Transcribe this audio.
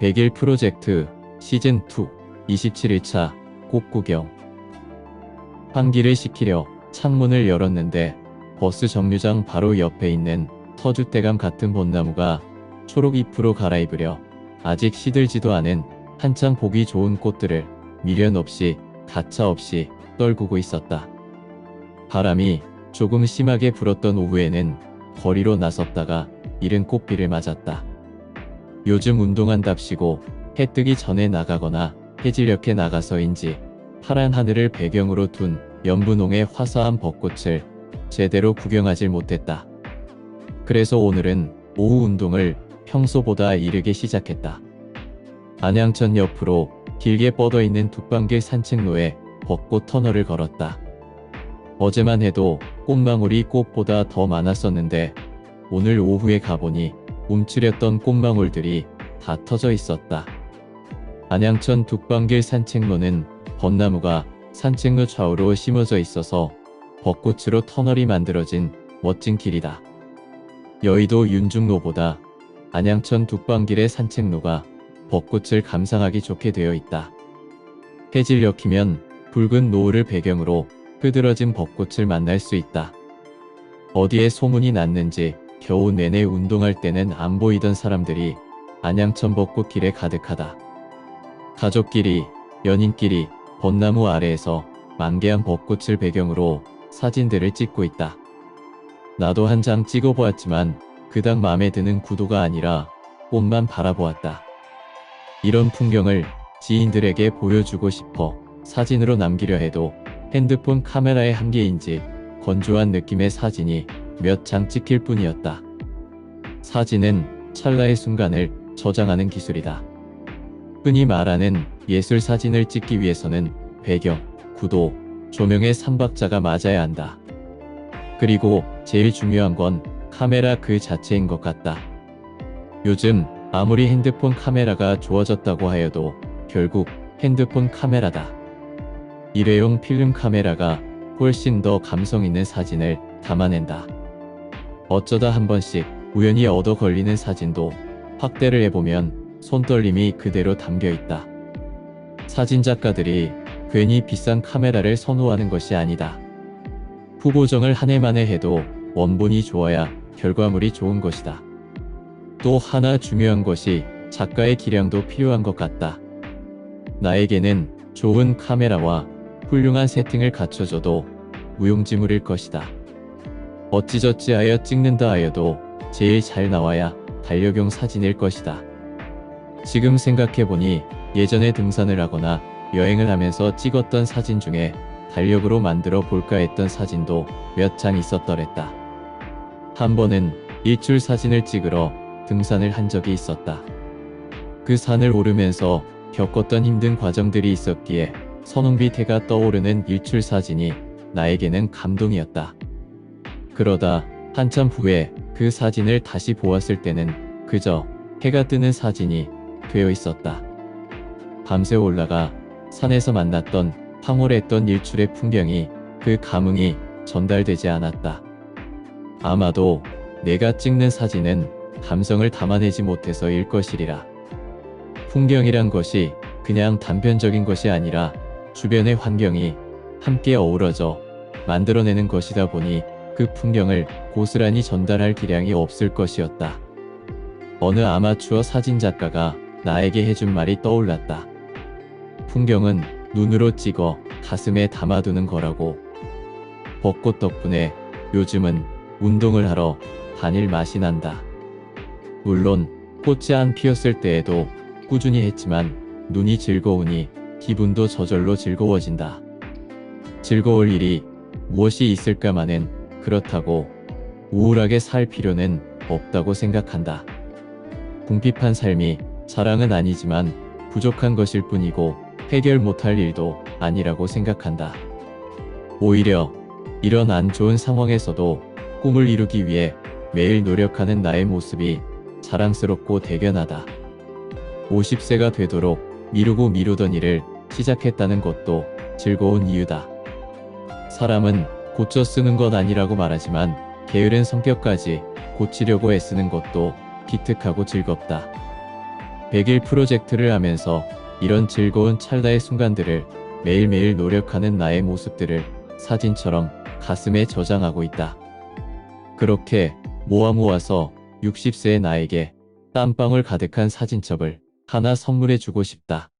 100일 프로젝트 시즌2 27일차 꽃구경 환기를 시키려 창문을 열었는데 버스 정류장 바로 옆에 있는 터줏대감 같은 벚나무가 초록 잎으로 갈아입으려 아직 시들지도 않은 한창 보기 좋은 꽃들을 미련 없이 가차없이 떨구고 있었다. 바람이 조금 심하게 불었던 오후에는 거리로 나섰다가 이른 꽃비를 맞았다. 요즘 운동한답시고 해 뜨기 전에 나가거나 해질녘에 나가서인지 파란 하늘을 배경으로 둔 연분홍의 화사한 벚꽃을 제대로 구경하질 못했다. 그래서 오늘은 오후 운동을 평소보다 이르게 시작했다. 안양천 옆으로 길게 뻗어 있는 둑방길 산책로에 벚꽃 터널을 걸었다. 어제만 해도 꽃망울이 꽃보다 더 많았었는데 오늘 오후에 가보니 움츠렸던 꽃망울들이 다 터져 있었다. 안양천 둑방길 산책로는 벚나무가 산책로 좌우로 심어져 있어서 벚꽃으로 터널이 만들어진 멋진 길이다. 여의도 윤중로보다 안양천 둑방길의 산책로가 벚꽃을 감상하기 좋게 되어 있다. 해질 녘이면 붉은 노을을 배경으로 흐드러진 벚꽃을 만날 수 있다. 어디에 소문이 났는지 겨우 내내 운동할 때는 안 보이던 사람들이 안양천 벚꽃 길에 가득하다. 가족끼리, 연인끼리 벚나무 아래에서 만개한 벚꽃을 배경으로 사진들을 찍고 있다. 나도 한 장 찍어보았지만 그닥 마음에 드는 구도가 아니라 꽃만 바라보았다. 이런 풍경을 지인들에게 보여주고 싶어 사진으로 남기려 해도 핸드폰 카메라의 한계인지 건조한 느낌의 사진이 몇 장 찍힐 뿐이었다. 사진은 찰나의 순간을 저장하는 기술이다. 흔히 말하는 예술 사진을 찍기 위해서는 배경, 구도, 조명의 삼박자가 맞아야 한다. 그리고 제일 중요한 건 카메라 그 자체인 것 같다. 요즘 아무리 핸드폰 카메라가 좋아졌다고 하여도 결국 핸드폰 카메라다. 일회용 필름 카메라가 훨씬 더 감성 있는 사진을 담아낸다. 어쩌다 한 번씩 우연히 얻어 걸리는 사진도 확대를 해보면 손떨림이 그대로 담겨 있다. 사진작가들이 괜히 비싼 카메라를 선호하는 것이 아니다. 후보정을 한 해 만에 해도 원본이 좋아야 결과물이 좋은 것이다. 또 하나 중요한 것이 작가의 기량도 필요한 것 같다. 나에게는 좋은 카메라와 훌륭한 세팅을 갖춰줘도 무용지물일 것이다. 어찌저찌 하여 찍는다 하여도 제일 잘 나와야 달력용 사진일 것이다. 지금 생각해보니 예전에 등산을 하거나 여행을 하면서 찍었던 사진 중에 달력으로 만들어 볼까 했던 사진도 몇 장 있었더랬다. 한 번은 일출 사진을 찍으러 등산을 한 적이 있었다. 그 산을 오르면서 겪었던 힘든 과정들이 있었기에 선홍빛 해가 떠오르는 일출 사진이 나에게는 감동이었다. 그러다 한참 후에 그 사진을 다시 보았을 때는 그저 해가 뜨는 사진이 되어 있었다. 밤새 올라가 산에서 만났던 황홀했던 일출의 풍경이 그 감흥이 전달되지 않았다. 아마도 내가 찍는 사진은 감성을 담아내지 못해서일 것이리라. 풍경이란 것이 그냥 단편적인 것이 아니라 주변의 환경이 함께 어우러져 만들어내는 것이다 보니 그 풍경을 고스란히 전달할 기량이 없을 것이었다. 어느 아마추어 사진작가가 나에게 해준 말이 떠올랐다. 풍경은 눈으로 찍어 가슴에 담아두는 거라고. 벚꽃 덕분에 요즘은 운동을 하러 다닐 맛이 난다. 물론 꽃이 안 피었을 때에도 꾸준히 했지만 눈이 즐거우니 기분도 저절로 즐거워진다. 즐거울 일이 무엇이 있을까만은 그렇다고 우울하게 살 필요는 없다고 생각한다. 궁핍한 삶이 자랑은 아니지만 부족한 것일 뿐이고 해결 못할 일도 아니라고 생각한다. 오히려 이런 안 좋은 상황에서도 꿈을 이루기 위해 매일 노력하는 나의 모습이 자랑스럽고 대견하다. 50세가 되도록 미루고 미루던 일을 시작했다는 것도 즐거운 이유다. 사람은 고쳐 쓰는 것 아니라고 말하지만 게으른 성격까지 고치려고 애쓰는 것도 기특하고 즐겁다. 100일 프로젝트를 하면서 이런 즐거운 찰나의 순간들을 매일매일 노력하는 나의 모습들을 사진처럼 가슴에 저장하고 있다. 그렇게 모아 모아서 60세의 나에게 땀방울 가득한 사진첩을 하나 선물해 주고 싶다.